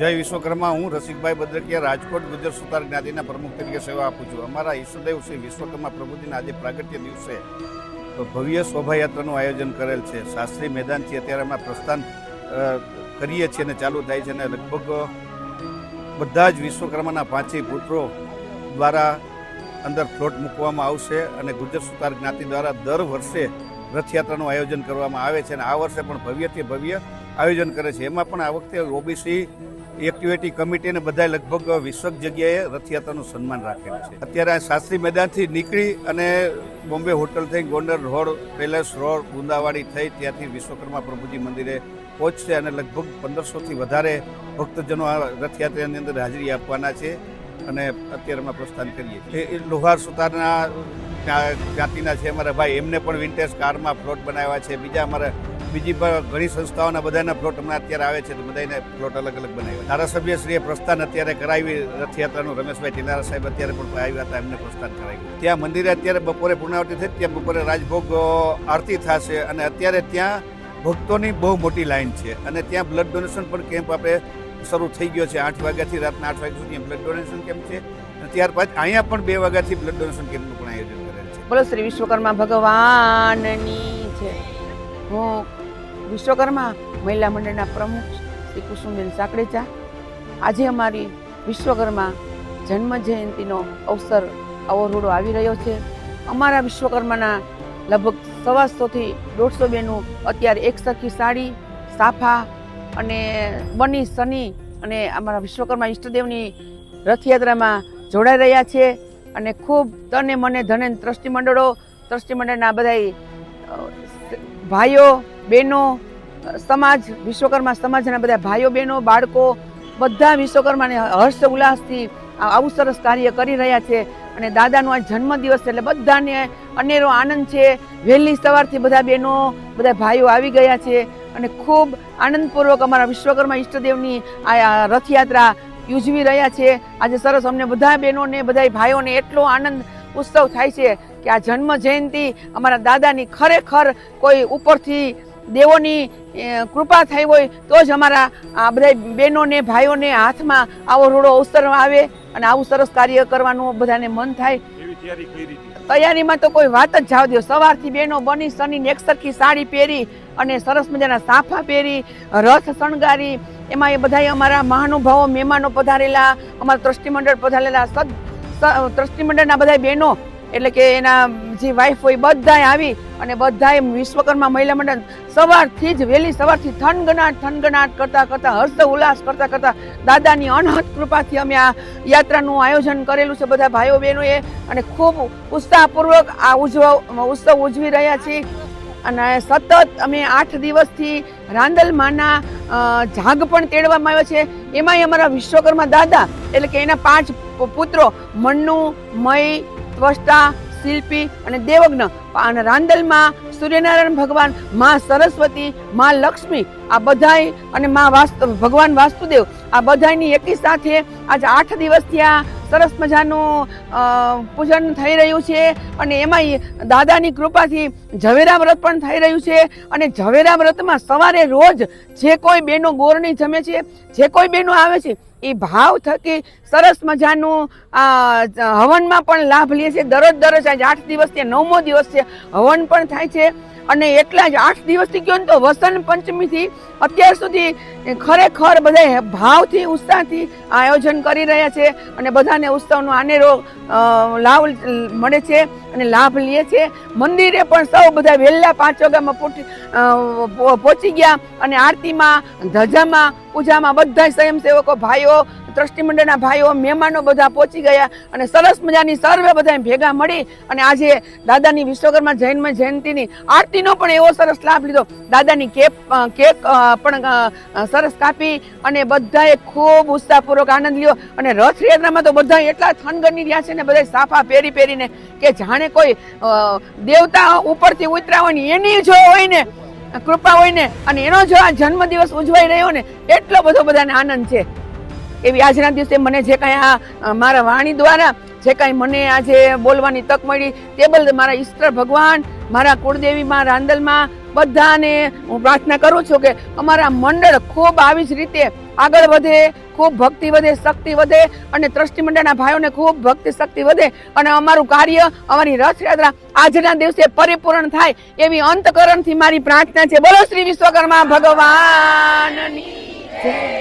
જય વિશ્વકર્મા, હું રસિકભાઈ બદ્રકિયા, રાજકોટ ગુજર સુતાર જ્ઞાતિના પ્રમુખ તરીકે સેવા આપું છું. અમારા ઈષ્ટદેવ શ્રી વિશ્વકર્મા પ્રભુજીના આજે પ્રાગટ્ય દિવસે ભવ્ય શોભાયાત્રાનું આયોજન કરેલ છે. શાસ્ત્રી મેદાનથી અત્યારે અમે પ્રસ્થાન કરીએ છીએ અને ચાલુ થાય છે અને લગભગ બધા જ વિશ્વકર્માના પાંચેય પુત્રો દ્વારા અંદર ફ્લોટ મૂકવામાં આવશે અને ગુજર સુતાર જ્ઞાતિ દ્વારા દર વર્ષે રથયાત્રાનું આયોજન કરવામાં આવે છે અને આ વર્ષે પણ ભવ્યથી ભવ્ય આયોજન કરે છે. એમાં પણ આ વખતે ઓબીસી એક્ટિવિટી કમિટી અને બધા લગભગ વિશ્વક જગ્યાએ રથયાત્રાનું સન્માન રાખેલું છે. અત્યારે આ શાસ્ત્રી મેદાનથી નીકળી અને બોમ્બે હોટલ થઈ, Gondal road, palace road, Gundavadi થઈ, ત્યાંથી વિશ્વકર્મા પ્રભુજી મંદિરે પહોંચશે અને લગભગ પંદરસોથી વધારે ભક્તજનો આ રથયાત્રાની અંદર હાજરી આપવાના છે અને અત્યારે અમે પ્રસ્થાન કરીએ એ લોહાર સુતારના જ્ઞા- જ્ઞાતિના છે અમારા ભાઈ. એમને પણ વિન્ટેજ કારમાં ફ્લોટ બનાવ્યા છે. બીજા અમારા બીજી ઘણી સંસ્થાઓના બધાના પ્લોટ હમણાં અત્યારે આવે છે, તો બધાને પ્લોટ અલગ અલગ બનાવ્યા. ધારાસભ્ય શ્રીએ પ્રસ્થાન અત્યારે કરાવી, રથયાત્રાનું રમેશભાઈ ટીનારા સાહેબ અત્યારે પણ આવ્યા હતા, એમને પ્રસ્થાન કરાવ્યું. ત્યાં મંદિરે અત્યારે બપોરે પૂર્ણાવતી થઈ, ત્યાં બપોરે રાજભોગ આરતી થશે અને અત્યારે ત્યાં ભક્તોની બહુ મોટી લાઈન છે અને ત્યાં બ્લડ ડોનેશન પણ કેમ્પ આપણે શરૂ થઈ ગયો છે, આઠ વાગ્યાથી રાતના આઠ વાગ્યા સુધી બ્લડ ડોનેશન કેમ્પ છે. અને ત્યારબાદ અહીંયા પણ બે વાગ્યાથી બ્લડ ડોનેશન કેમ્પનું પણ આયોજન કરેલ છે. બોલો, શ્રી વિશ્વકર્મા ભગવાનની છે હું વિશ્વકર્મા મહિલા મંડળના પ્રમુખ શ્રી કુસુમબેન સાકડેચા આજે અમારી વિશ્વકર્મા જન્મ જયંતિનો અવસર અવરોડો આવી રહ્યો છે. અમારા વિશ્વકર્માના લગભગ સવાસોથી દોઢસો બેનું અત્યારે એક સરખી સાડી, સાફા અને બની સની અને અમારા વિશ્વકર્મા ઈષ્ટદેવની રથયાત્રામાં જોડાઈ રહ્યા છે અને ખૂબ તને મને ધને ટ્રસ્ટી મંડળો ટ્રસ્ટી મંડળના બધા ભાઈઓ, બહેનો, સમાજ, વિશ્વકર્મા સમાજના બધા ભાઈઓ, બહેનો, બાળકો, બધા વિશ્વકર્માને હર્ષ ઉલ્લાસથી આવું સરસ કાર્ય કરી રહ્યા છે. અને દાદાનો આ જન્મદિવસ એટલે બધાને અનેરો આનંદ છે. વહેલી સવારથી બધા બહેનો, બધા ભાઈઓ આવી ગયા છે. અને ખૂબ આનંદપૂર્વક અમારા વિશ્વકર્મા ઈષ્ટદેવની આ રથયાત્રા ઉજવી રહ્યા છે. આજે સરસ અમને બધા બહેનોને, બધા ભાઈઓને એટલો આનંદ, ઉત્સવ થાય છે. કે આ જન્મ જયંતિ અમારા દાદાની ખરેખર કોઈ ઉપરથી દેવોની કૃપા થઈ હોય તો જ અમારા આ બધા બહેનોને ભાઈઓને હાથમાં આવો રૂડો અવસર આવે અને આવું સરસ કાર્ય કરવાનું બધાને મન થાય. તૈયારીમાં તો કોઈ વાત જ જાવ દો સવારથી બેનો બની શનિને એક સરખી સાડી પહેરી અને સરસ મજાના સાફા પહેરી રથ શણગારી. એમાં એ બધા અમારા મહાનુભાવો મહેમાનો પધારેલા અમારા ટ્રસ્ટી મંડળ પધારેલા સદ ટ્રસ્ટી મંડળના બધા બહેનો એટલે કે એના જે વાઈફ હોય બધાએ આવી અને બધાએ વિશ્વકર્મા મહિલા મંડળ સવારથી જ વહેલી સવારથી થનગનાટ થનગનાટ કરતા કરતા, હર્ષ ઉલ્લાસ કરતા કરતા દાદાની અનહદ કૃપાથી અમે આ યાત્રાનું આયોજન કરેલું છે બધા ભાઈઓ બહેનોએ અને ખૂબ ઉત્સાહપૂર્વક આ ઉજવ, ઉત્સવ ઉજવી રહ્યા છીએ. અને સતત અમે આઠ દિવસથી રાંદલમાના જાગ પણ તેડવામાં આવ્યો છે. એમાંય અમારા વિશ્વકર્મા દાદા એટલે કે એના પાંચ પુત્રો મન્નુ, મય ત્વષ્ટા શિલ્પી અને દેવજ્ઞ. અને રાંદલમાં સૂર્યનારાયણ ભગવાનમાં સરસ્વતી, માં લક્ષ્મી, આ બધાય અને માં વાસ્તુ, ભગવાન વાસ્તુદેવ આ બધાની એકી સાથે આજે આઠ દિવસથી આ સરસ મજાનું પૂજન થઈ રહ્યું છે. અને એમાંય દાદાની કૃપાથી ઝવેરા વ્રત પણ થઈ રહ્યું છે. અને ઝવેરા વ્રતમાં સવારે રોજ જે કોઈ બેનો ગોરણી જમે છે, જે કોઈ બેનો આવે છે એ ભાવ થકી સરસ મજાનું હવનમાં પણ લાભ લે છે. દરરોજ દરરોજ આજે આઠ દિવસ છે, નવમો દિવસ છે. હવન પણ થાય છે અને એટલા જ આઠ દિવસથી કહો ને તો વસંત પંચમીથી અત્યાર સુધી ખરેખર બધા ભાવથી, ઉત્સાહથી આયોજન કરી રહ્યા છે અને બધાને ઉત્સવનો આનેરો લાભ મળે છે અને લાભ લે છે. મંદિરે પણ સૌ બધા વહેલા પાંચ વાગ્યામાં પહોંચી ગયા અને આરતીમાં, ધજામાં પૂજામાં બધા સ્વયંસેવકો ભાઈઓ ટ્રસ્ટી મંડળના ભાઈઓ, મહેમાનો બધા પહોંચી ગયા અને સરસ મજાની સર્વે બધા ભેગા મળી અને આજે દાદાની વિશ્વકર્મા જૈન જયંતિની આરતીનો પણ એવો સરસ લાભ લીધો. દાદાની કેક કેક પણ સરસ કાપી અને બધાએ ખૂબ ઉત્સાહપૂર્વક આનંદ લ્યો. અને રથયાત્રામાં તો બધા એટલા થનગની રહ્યા છે ને બધા સાફા પહેરી પહેરીને કે જાણે કોઈ દેવતા ઉપરથી ઉતર્યા હોય ને એની જો હોય ને કૃપા હોય ને અને એનો જો આ જન્મદિવસ ઉજવાઈ રહ્યો ને, એટલો બધો બધાને આનંદ છે. એવી આજના દિવસે મને જે કાંઈ આ મારા વાણી દ્વારા જે કાંઈ મને આજે બોલવાની તક મળી, તે બદલ મારા ઈશ્વર ભગવાન, મારા કુળદેવીમાં રાંદલમાં બધાને હું પ્રાર્થના કરું છું કે અમારા મંડળ ખૂબ આવી જ રીતે આગળ વધે, ખૂબ ભક્તિ વધે, શક્તિ વધે અને ટ્રસ્ટી મંડળના ભાઈઓને ખૂબ ભક્તિ, શક્તિ વધે અને અમારું કાર્ય, અમારી રથયાત્રા આજના દિવસે પરિપૂર્ણ થાય એવી અંતકરણથી મારી પ્રાર્થના છે. બોલો શ્રી વિશ્વકર્મા ભગવાનની જય.